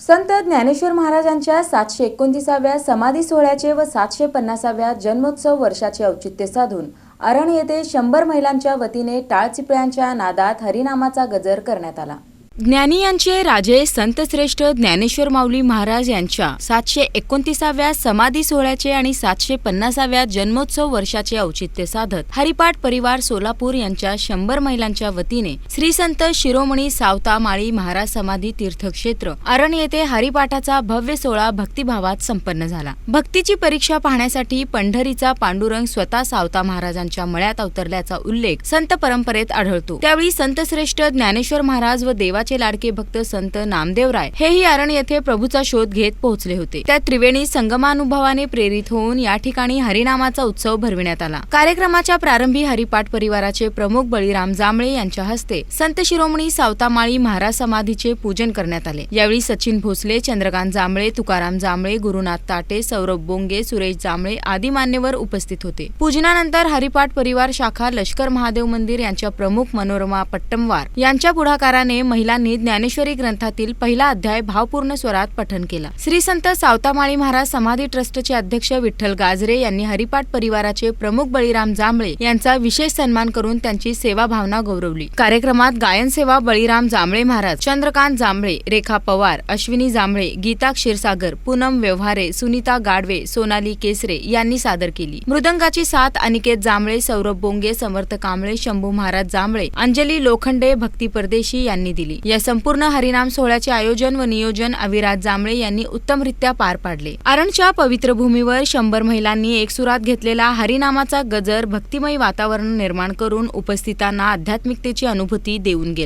संत ज्ञानेश्वर महाराजांच्या सातशे एकोणतीसाव्या समाधी सोहळ्याचे व सातशे पन्नासाव्या जन्मोत्सव वर्षाचे औचित्य साधून अरण येथे शंभर महिलांच्या वतीने टाळचिपळ्यांच्या नादात हरिनामाचा गजर करण्यात आला. ज्ञानी यांचे राजे संतश्रेष्ठ ज्ञानेश्वर माऊली महाराज यांच्या सातशे एकोणतीसाव्या समाधी सोहळ्याचे आणि सातशे पन्नासाव्या जन्मोत्सव वर्षाचे औचित्य साधत हरिपाठ परिवार सोलापूर यांच्या शंभर महिलांच्या वतीने श्री संत शिरोमणी सावता माळी महाराज समाधी तीर्थक्षेत्र अरण येथे हरिपाठाचा भव्य सोहळा भक्तिभावात संपन्न झाला. भक्तीची परीक्षा पाहण्यासाठी पंढरीचा पांडुरंग स्वतः सावता महाराजांच्या मळ्यात अवतरल्याचा उल्लेख संत परंपरेत आढळतो. त्यावेळी संतश्रेष्ठ ज्ञानेश्वर महाराज व देवा देवाचे लाडके भक्त संत नामदेवराय हेही अरण येथे प्रभूचा शोध घेत पोहोचले होते. त्या त्रिवेणी संगमानुभवाने प्रेरित होऊन या ठिकाणी हरिनामाचा उत्सव भरविण्यात आला. कार्यक्रमाच्या प्रारंभी हरिपाठ परिवाराचे प्रमुख बळीराम जांभळे यांच्या हस्ते संत शिरोमणी सावतामाळी महाराज समाधीचे पूजन करण्यात आले. यावेळी सचिन भोसले चंद्रकांत जांभळे तुकाराम जांभळे गुरुनाथ ताटे सौरभ बोंगे सुरेश जांभळे आदी मान्यवर उपस्थित होते. पूजनानंतर हरिपाठ परिवार शाखा लष्कर महादेव मंदिर यांच्या प्रमुख मनोरमा पट्टमवार यांच्या पुढाकाराने महिला महिलांनी ज्ञानेश्वरी ग्रंथातील पहिला अध्याय भावपूर्ण स्वरात पठन केला. श्री संत सावतामाळी महाराज समाधी ट्रस्टचे अध्यक्ष विठ्ठल गाजरे यांनी हरिपाठ परिवाराचे प्रमुख बळीराम जांभळे यांचा विशेष सन्मान करून त्यांची सेवा भावना गौरवली. कार्यक्रमात गायन सेवा बळीराम जांभळे महाराज चंद्रकांत जांभळे रेखा पवार अश्विनी जांभळे गीता क्षीरसागर पूनम व्यवहारे सुनीता गाडवे सोनाली केसरे यांनी सादर केली. मृदंगाची साथ अनिकेत जांभळे सौरभ बोंगे समर्थ कांबळे शंभू महाराज जांभळे अंजली लोखंडे भक्ती परदेशी यांनी दिली. या संपूर्ण हरिनाम सोहळ्याचे आयोजन व नियोजन अविराज जांभळे यांनी उत्तमरित्या पार पाडले. आरणच्या पवित्र भूमीवर शंभर महिलांनी एकसुरात घेतलेला हरिनामाचा गजर भक्तिमय वातावरण निर्माण करून उपस्थितांना आध्यात्मिकतेची अनुभूती देऊन गेला.